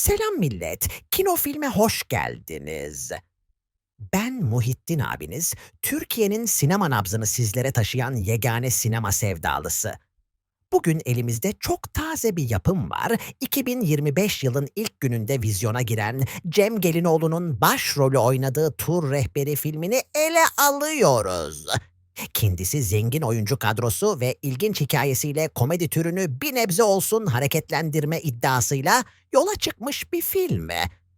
Selam millet, kino filme hoş geldiniz. Ben Muhittin abiniz, Türkiye'nin sinema nabzını sizlere taşıyan yegane sinema sevdalısı. Bugün elimizde çok taze bir yapım var. 2025 yılın ilk gününde vizyona giren Cem Gelinoğlu'nun başrolü oynadığı Tur Rehberi filmini ele alıyoruz. Kendisi zengin oyuncu kadrosu ve ilginç hikayesiyle komedi türünü bir nebze olsun hareketlendirme iddiasıyla yola çıkmış bir film.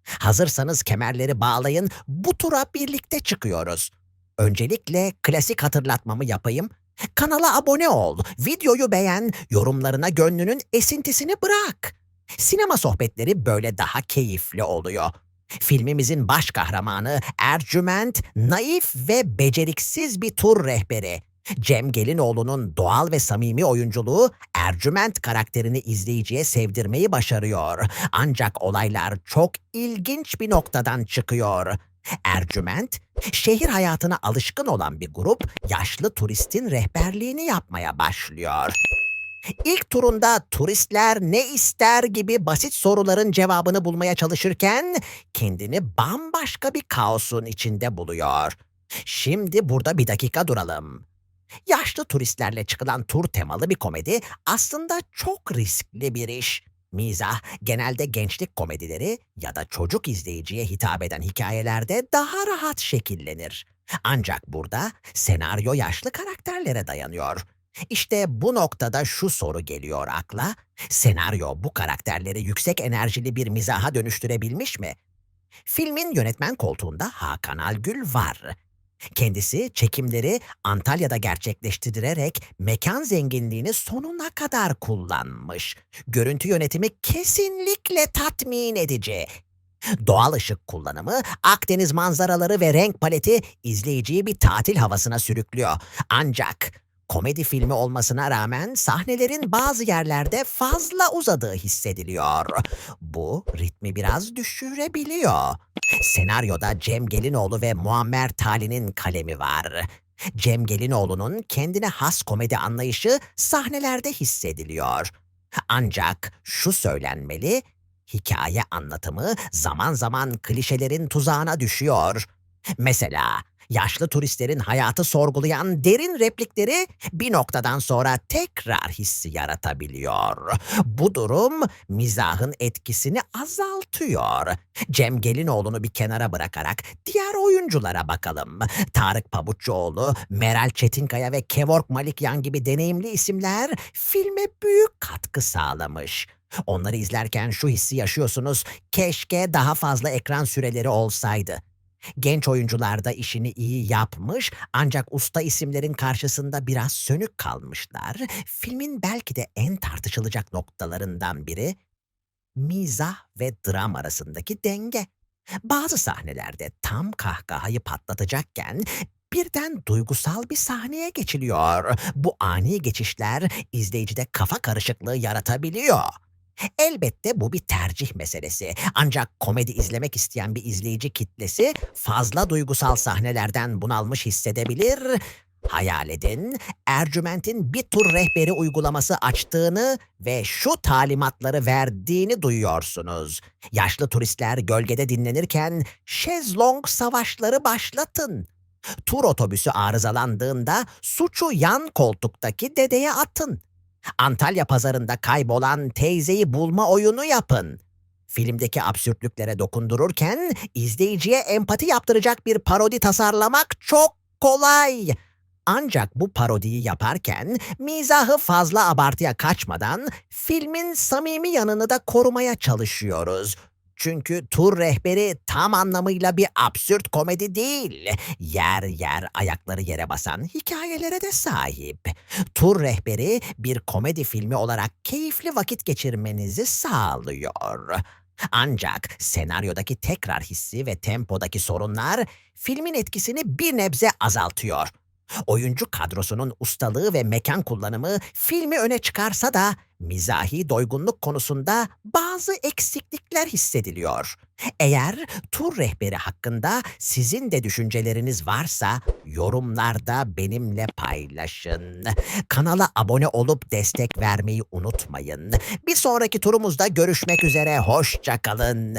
Hazırsanız kemerleri bağlayın, bu tura birlikte çıkıyoruz. Öncelikle klasik hatırlatmamı yapayım. Kanala abone ol, videoyu beğen, yorumlarına gönlünün esintisini bırak. Sinema sohbetleri böyle daha keyifli oluyor. Filmimizin baş kahramanı Ercüment, naif ve beceriksiz bir tur rehberi. Cem Gelinoğlu'nun doğal ve samimi oyunculuğu Ercüment karakterini izleyiciye sevdirmeyi başarıyor. Ancak olaylar çok ilginç bir noktadan çıkıyor. Ercüment, şehir hayatına alışkın olan bir grup yaşlı turistin rehberliğini yapmaya başlıyor. İlk turunda turistler ne ister gibi basit soruların cevabını bulmaya çalışırken kendini bambaşka bir kaosun içinde buluyor. Şimdi burada bir dakika duralım. Yaşlı turistlerle çıkılan tur temalı bir komedi aslında çok riskli bir iş. Mizah genelde gençlik komedileri ya da çocuk izleyiciye hitap eden hikayelerde daha rahat şekillenir. Ancak burada senaryo yaşlı karakterlere dayanıyor. İşte bu noktada şu soru geliyor akla. Senaryo bu karakterleri yüksek enerjili bir mizaha dönüştürebilmiş mi? Filmin yönetmen koltuğunda Hakan Algül var. Kendisi çekimleri Antalya'da gerçekleştirerek mekan zenginliğini sonuna kadar kullanmış. Görüntü yönetimi kesinlikle tatmin edici. Doğal ışık kullanımı, Akdeniz manzaraları ve renk paleti izleyiciyi bir tatil havasına sürüklüyor. Ancak komedi filmi olmasına rağmen sahnelerin bazı yerlerde fazla uzadığı hissediliyor. Bu ritmi biraz düşürebiliyor. Senaryoda Cem Gelinoğlu ve Muammer Tali'nin kalemi var. Cem Gelinoğlu'nun kendine has komedi anlayışı sahnelerde hissediliyor. Ancak şu söylenmeli, hikaye anlatımı zaman zaman klişelerin tuzağına düşüyor. Mesela yaşlı turistlerin hayatı sorgulayan derin replikleri bir noktadan sonra tekrar hissi yaratabiliyor. Bu durum mizahın etkisini azaltıyor. Cem Gelinoğlu'nu bir kenara bırakarak diğer oyunculara bakalım. Tarık Pabuççuoğlu, Meral Çetinkaya ve Kevork Malikyan gibi deneyimli isimler filme büyük katkı sağlamış. Onları izlerken şu hissi yaşıyorsunuz. Keşke daha fazla ekran süreleri olsaydı. Genç oyuncular da işini iyi yapmış ancak usta isimlerin karşısında biraz sönük kalmışlar. Filmin belki de en tartışılacak noktalarından biri mizah ve dram arasındaki denge. Bazı sahnelerde tam kahkahayı patlatacakken birden duygusal bir sahneye geçiliyor. Bu ani geçişler izleyicide kafa karışıklığı yaratabiliyor. Elbette bu bir tercih meselesi. Ancak komedi izlemek isteyen bir izleyici kitlesi fazla duygusal sahnelerden bunalmış hissedebilir. Hayal edin, Ercüment'in bir tur rehberi uygulaması açtığını ve şu talimatları verdiğini duyuyorsunuz. Yaşlı turistler gölgede dinlenirken şezlong savaşları başlatın. Tur otobüsü arızalandığında suçu yan koltuktaki dedeye atın. Antalya pazarında kaybolan teyzeyi bulma oyunu yapın. Filmdeki absürtlüklere dokundururken izleyiciye empati yaptıracak bir parodi tasarlamak çok kolay. Ancak bu parodiyi yaparken mizahı fazla abartıya kaçmadan filmin samimi yanını da korumaya çalışıyoruz. Çünkü tur rehberi tam anlamıyla bir absürt komedi değil. Yer yer ayakları yere basan hikayelere de sahip. Tur rehberi bir komedi filmi olarak keyifli vakit geçirmenizi sağlıyor. Ancak senaryodaki tekrar hissi ve tempodaki sorunlar filmin etkisini bir nebze azaltıyor. Oyuncu kadrosunun ustalığı ve mekan kullanımı filmi öne çıkarsa da mizahi doygunluk konusunda bazı eksiklikler hissediliyor. Eğer tur rehberi hakkında sizin de düşünceleriniz varsa yorumlarda benimle paylaşın. Kanala abone olup destek vermeyi unutmayın. Bir sonraki turumuzda görüşmek üzere. Hoşça kalın.